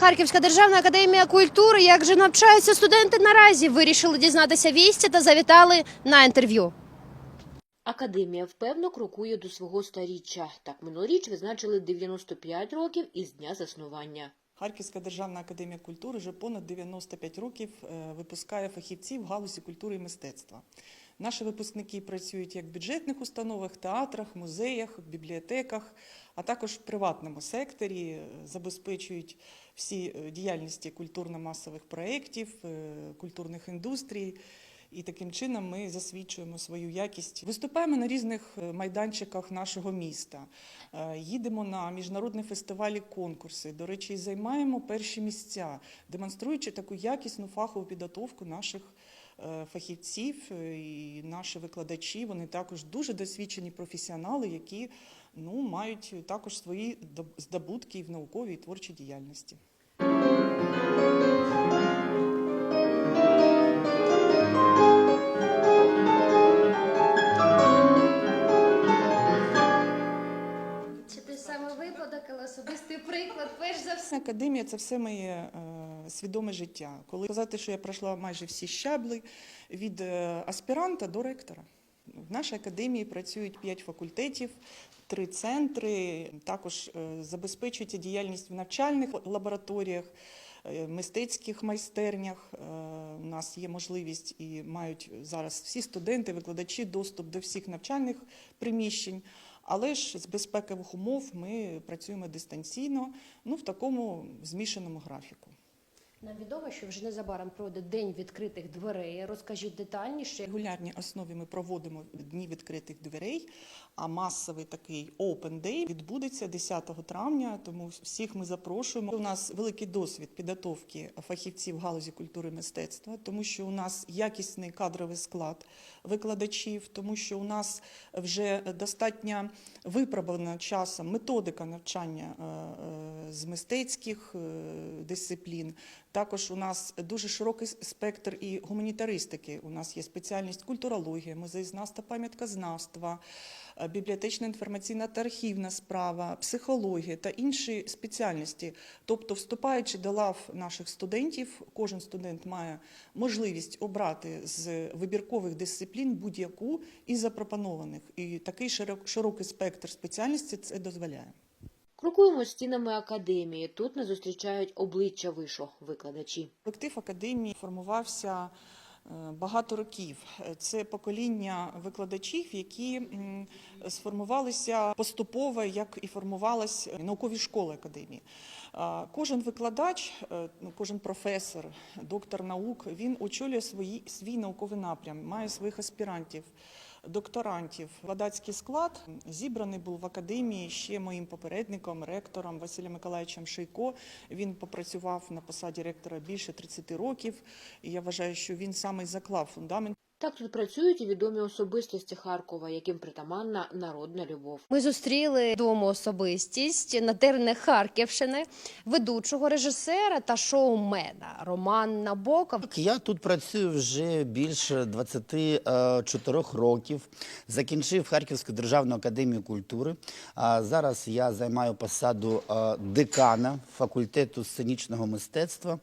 Харківська державна академія культури. Як же навчаються студенти наразі? Вирішили дізнатися вісті та завітали на інтерв'ю. Академія впевно крокує до свого старіччя. Так минулоріч визначили 95 років із дня заснування. Харківська державна академія культури вже понад 95 років е, випускає фахівців в галузі культури і мистецтва. Наші випускники працюють як в бюджетних установах, театрах, музеях, бібліотеках, а також в приватному секторі, е, забезпечують всі е, діяльності культурно-масових проєктів, е, культурних індустрій. І таким чином ми засвідчуємо свою якість. Виступаємо на різних е, майданчиках нашого міста. Їдемо на міжнародні фестивалі, конкурси. До речі, займаємо перші місця, демонструючи таку якісну фахову підготовку наших фахівців е, і наші викладачі. Вони також дуже досвідчені професіонали, які ну, мають також свої доб- здобутки в науковій і творчій діяльності. Чи ти саме випадок, але особистий приклад? Перш за все. Академія це все моє е, свідоме життя. Коли сказати, що я пройшла майже всі щабли від е, аспіранта до ректора. В нашій академії працюють п'ять факультетів, три центри. Також е, забезпечується діяльність в навчальних лабораторіях, е, мистецьких майстернях. У нас є можливість і мають зараз всі студенти, викладачі доступ до всіх навчальних приміщень. Але ж з безпекових умов ми працюємо дистанційно, ну в такому змішаному графіку. Нам відомо, що вже незабаром пройде день відкритих дверей. Розкажіть детальніше. регулярній основі ми проводимо дні відкритих дверей. А масовий такий Open Day відбудеться 10 травня. Тому всіх ми запрошуємо. У нас великий досвід підготовки фахівців галузі культури і мистецтва, тому що у нас якісний кадровий склад викладачів, тому що у нас вже достатньо випробована часом методика навчання е, е, з мистецьких е, дисциплін. Також у нас дуже широкий спектр і гуманітаристики. У нас є спеціальність культурологія, музеєзнавства, пам'яткознавства, е, бібліотечна інформаційна та архівна справа, психологія та інші спеціальності. Тобто, вступаючи до лав наших студентів, кожен студент має можливість обрати з вибіркових дисциплін будь-яку із запропонованих. І такий широк- широкий спектр спеціальностей це дозволяє. Крокуємо стінами академії. Тут нас зустрічають обличчя вишу викладачі. Колектив академії формувався е, багато років. Це покоління викладачів, які сформувалися поступово, як і формувалась наукові школи академії. Кожен викладач, е, ну, кожен професор, доктор наук, він очолює свої, свій науковий напрям, має своїх аспірантів. Докторантів викладацький склад зібраний був в академії ще моїм попередником, ректором Василем Миколаївичем Шийко. Він попрацював на посаді ректора більше 30 років. І я вважаю, що він саме заклав фундамент. Так тут працюють і відомі особистості Харкова, яким притаманна народна любов. Ми зустріли відому особистість на теренах Харківщини, ведучого режисера та шоумена Роман Набоков. Так, Я тут працюю вже більше 24 років. Закінчив Харківську державну академію культури. А зараз я займаю посаду е, декана факультету сценічного мистецтва.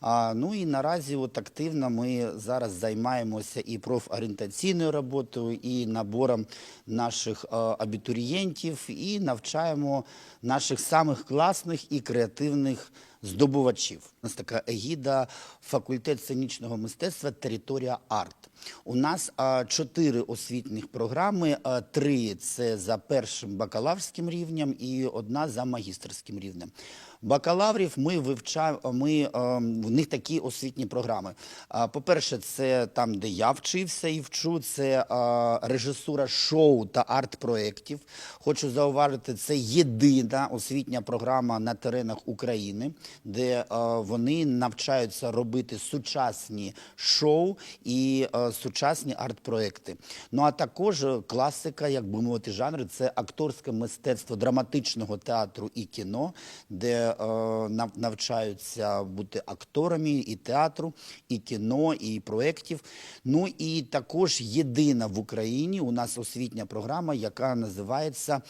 А, Ну і наразі от активно ми зараз займаємося і профорієнтаційною роботою, і набором наших е, абітурієнтів, і навчаємо наших самих класних і креативних здобувачів. У нас така егіда факультет сценічного мистецтва Територія арт. У нас чотири освітніх програми. Три це за першим бакалаврським рівнем і одна за магістерським рівнем. Бакалаврів ми вивчаємо. Ми е, в них такі освітні програми. По-перше, це там, де я вчився і вчу. Це режисура шоу та арт-проєктів. Хочу зауважити, це єдина освітня програма на теренах України, де е, вони навчаються робити сучасні шоу і е, сучасні арт-проекти. Ну а також е, класика, як би мовити, жанри, це акторське мистецтво драматичного театру і кіно, де е, навчаються бути акторами і театру, і кіно, і проєктів. Ну і також єдина в Україні у нас освітня програма, яка називається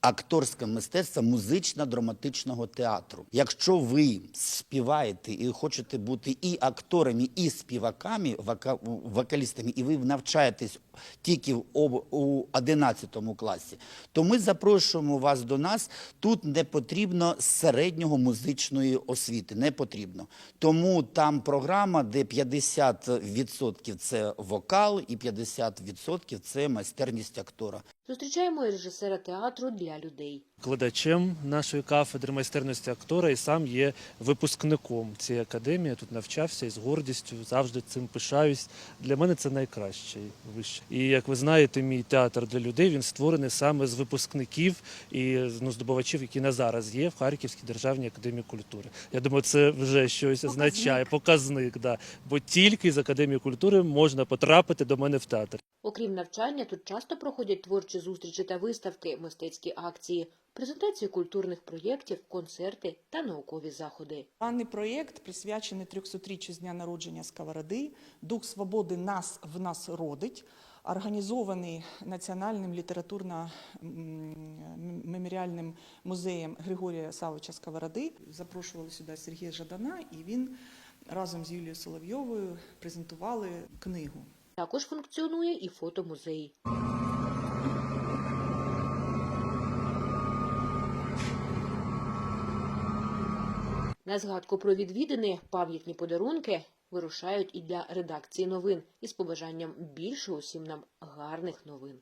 акторське мистецтво музично-драматичного театру. Якщо ви співаєте і хочете бути і акторами, і співаками, вока- вокалістами, і ви навчаєтесь тільки в об- у 11 класі, то ми запрошуємо вас до нас. Тут не потрібно середнього музичної освіти, не потрібно. Тому там програма, де 50% це вокал і 50% це майстерність актора. Зустрічаємо і режисера театру для людей. Викладачем нашої кафедри майстерності актора і сам є випускником цієї академії. Тут навчався і з гордістю завжди цим пишаюсь. Для мене це найкраще вище. І як ви знаєте, мій театр для людей він створений саме з випускників і ну, здобувачів, які на зараз є в Харківській державній академії культури. Я думаю, це вже щось означає, показник. Да. Бо тільки з академії культури можна потрапити до мене в театр. Окрім навчання, тут часто проходять творчі зустрічі та виставки, мистецькі акції, презентації культурних проєктів, концерти та наукові заходи. Даний проєкт присвячений 300-річчю з дня народження Сковороди. Дух свободи нас в нас родить. Організований Національним літературно-меморіальним музеєм Григорія Савича Сковороди. Запрошували сюди Сергія Жадана, і він разом з Юлією Соловйовою презентували книгу. Також функціонує і фотомузей. На згадку про відвідини пам'ятні подарунки вирушають і для редакції новин із побажанням більше усім нам гарних новин.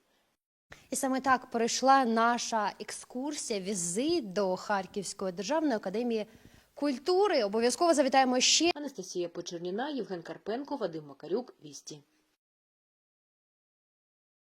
І саме так пройшла наша екскурсія, візит до Харківської державної академії культури. Обов'язково завітаємо ще. Анастасія Почерніна, Євген Карпенко, Вадим Макарюк, Вісті.